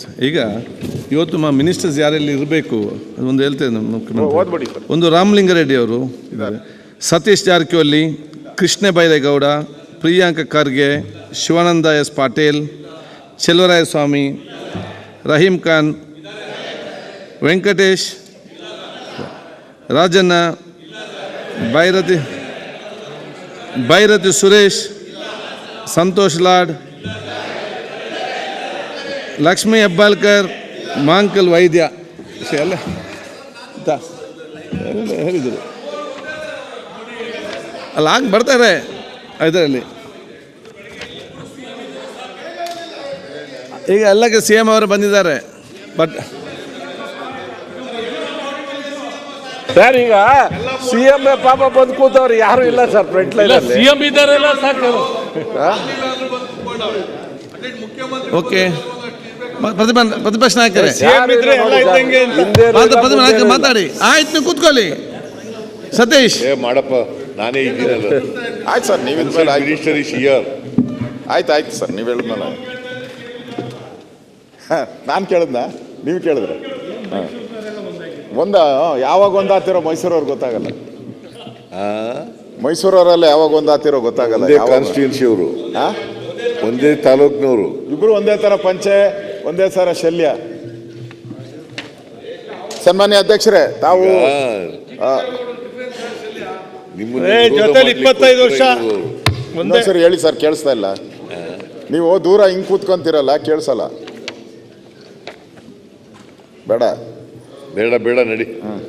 ಸೆ- ಈಗ ಇವತ್ತು ಮಾ ಮಿನಿಸ್ಟರ್ಸ್ ಯಾರೆಲ್ಲಿ ಇರಬೇಕು? ಅದೊಂದು ಹೇಳ್ತೇನೆ ನಮ್ಮ ಮುಖ್ಯಮಂತ್ರಿ. ಒಂದು ರಾಮಲಿಂಗಾರೆಡ್ಡಿ ಅವರು ಇದ್ದಾರೆ ಸತೀಶ್ ಜಾರಕಿಹೊಳಿ ಕೃಷ್ಣ ಬೈರೇಗೌಡ ಪ್ರಿಯಾಂಕ ಖರ್ಗೆ ಶಿವಾನಂದ ಎಸ್ ಪಾಟೀಲ್ ಚೆಲ್ವರಾಯ ಸ್ವಾಮಿ ರಹೀಂ ಖಾನ್ ವೆಂಕಟೇಶ್ ರಾಜಣ್ಣ ಭೈರತಿ ಭೈರತಿ ಸುರೇಶ್ ಸಂತೋಷ್ ಲಾಡ್ ಲಕ್ಷ್ಮೀ ಹೆಬ್ಬಾಲ್ಕರ್ ಮಾಂಕಲ್ ವೈದ್ಯ. ಅಲ್ಲ ಎಲ್ಲ ಹೇಳಿದರು? ಅಲ್ಲ ಹಾಗೆ ಬರ್ತಾರೆ ಇದರಲ್ಲಿ. ಈಗ ಎಲ್ಲಕ್ಕೆ ಸಿ ಎಂ ಅವರು ಬಂದಿದ್ದಾರೆ ಬಟ್ ಸರ್ ಈಗ ಸಿ ಎಂ ಪಾಪ ಬಂದು ಕೂತವ್ರು ಯಾರು ಇಲ್ಲ ಸರ್ ಫ್ರಂಟ್ ಲೈನ್ ಸಿಎಂ ಇದ್ದಾರೆ ಸಾಕು. ಓಕೆ ಪ್ರತಿಭಾ ಪ್ರತಿಪಕ್ಷ ನಾಯಕರೇ. ಪ್ರತಿಭಾ ನಾಯಕ ಮಾತಾಡಿ. ಆಯ್ತು ನೀವು ಕೂತ್ಕೊಳ್ಳಿ. ಸತೀಶ್. ಏ ಮಾಡಪ್ಪ ನಾನೇ ಇದ್ದೀನಲ್ಲ. ಆಯ್ತು ಸರ್ ನೀವು ಇದ್ಮೇಲೆ ಮಿನಿಸ್ಟರ್ ಇಸ್ ಹಿಯರ್ ಆಯ್ತು ಆಯ್ತು ಸರ್ ನೀವು ಹೇಳಿದ್ಮೇಲೆ ನಾನು ಕೇಳಿದ್ನ? ನೀವು ಕೇಳಿದ್ರೆ? ಹಾಂ. ಒಂದ ಯಾವಾಗ ಒಂದು ಆತಿರೋ ಮೈಸೂರವ್ರು ಗೊತ್ತಾಗಲ್ಲ. ಮೈಸೂರವರೆಲ್ಲ ಯಾವಾಗ ಒಂದು ಆತಿರೋ ಗೊತ್ತಾಗಲ್ಲ? ಕಾನ್ಸ್ಟಿಟ್ಯೂನ್ಸಿ ಅವರು. ಹಾ? ಒಂದೇ ತಾಲೂಕ್ನವರು. ಇಬ್ರು ಒಂದೇ ಥರ ಪಂಚೆ ಒಂದೇ ಸರ ಶಲ್ಯ. ಸನ್ಮಾನ್ಯ ಅಧ್ಯಕ್ಷರೇ ತಾವು ಜೊತೆಲಿ ಇಪ್ಪತ್ತೈದು ವರ್ಷ. ಸರಿ ಹೇಳಿ ಸರ್ ಕೇಳಿಸ್ತಾ ಇಲ್ಲ. ನೀವು ದೂರ ಹಿಂಗ್ ಕೂತ್ಕೊಂತಿರಲ್ಲ ಕೇಳಿಸಲ್ಲ. ಬೇಡ. ಬೇಡ ಬೇಡ ನಡಿ. ಹ್ಮ್.